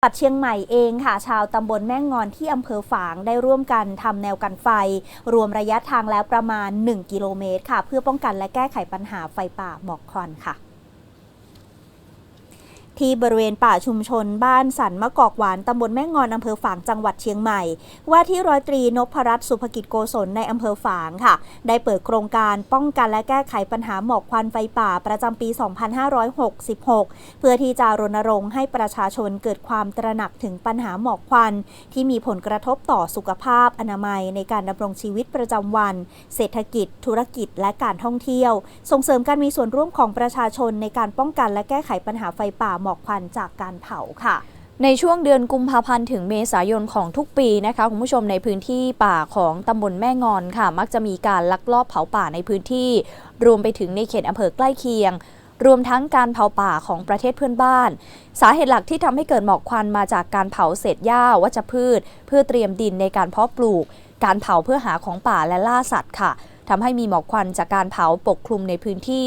จังหวัดเชียงใหม่เองค่ะ ชาวตำบลแม่งอนที่อำเภอฝางได้ร่วมกันทำแนวกันไฟ รวมระยะทางแล้วประมาณ 1 กิโลเมตรค่ะ เพื่อป้องกันและแก้ไขปัญหาไฟป่าหมอกควันค่ะ ที่บริเวณป่าชุมชนบ้านสันมะกอกหวานตำบลแม่งอนอำเภอฝางจังหวัดเชียงใหม่ ว่าที่ร้อยตรีนพรัตน์สุภกิจโกศลในอำเภอฝางค่ะ ได้เปิดโครงการป้องกันและแก้ไขปัญหาหมอกควันไฟป่าประจำปี 2566 เพื่อที่จะรณรงค์ให้ประชาชนเกิดความตระหนักถึงปัญหาหมอกควัน ที่มีผลกระทบต่อสุขภาพอนามัย ในการดำรงชีวิตประจำวัน เศรษฐกิจ ธุรกิจ และการท่องเที่ยว ส่งเสริมการมีส่วนร่วมของประชาชนในการป้องกันและแก้ไขปัญหาไฟป่าหมออกควันจากการเผาค่ะในช่วงเดือนกุมภาพันธ์ถึงเมษายนของทุกปีนะคะคุณผู้ชมในพื้นที่ป่าของตำบลแม่งอนค่ะ มักจะมีการลักลอบเผาป่าในพื้นที่ รวมไปถึงในเขตอำเภอใกล้เคียง รวมทั้งการเผาป่าของประเทศเพื่อนบ้าน สาเหตุหลักที่ทำให้เกิดหมอกควันมาจากการเผาเศษหญ้าวัชพืช เพื่อเตรียมดินในการเพาะปลูก การเผาเพื่อหาของป่าและล่าสัตว์ค่ะ ทำให้มีหมอกควันจากการเผาปกคลุมในพื้นที่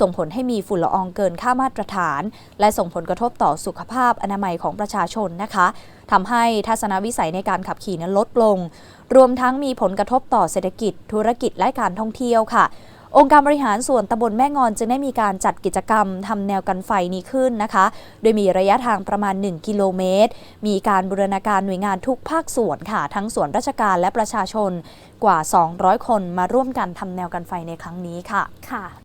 ส่งผลให้มีฝุ่นละอองเกินค่ามาตรฐาน และส่งผลกระทบต่อสุขภาพอนามัยของประชาชนนะคะทำให้ทัศนวิสัยในการขับขี่นั้นลดลง รวมทั้งมีผลกระทบต่อเศรษฐกิจ ธุรกิจและการท่องเที่ยวค่ะ องค์การบริหารส่วนตำบลแม่งอนจึงได้มีการจัดกิจกรรมทำแนวกันไฟนี้ขึ้นนะคะ โดยมีระยะทางประมาณ 1 กิโลเมตร มีการบูรณาการหน่วยงานทุกภาคส่วนค่ะ ทั้งส่วนราชการและประชาชนกว่า 200 คนมาร่วมกันทำแนวกันไฟในครั้งนี้ค่ะค่ะ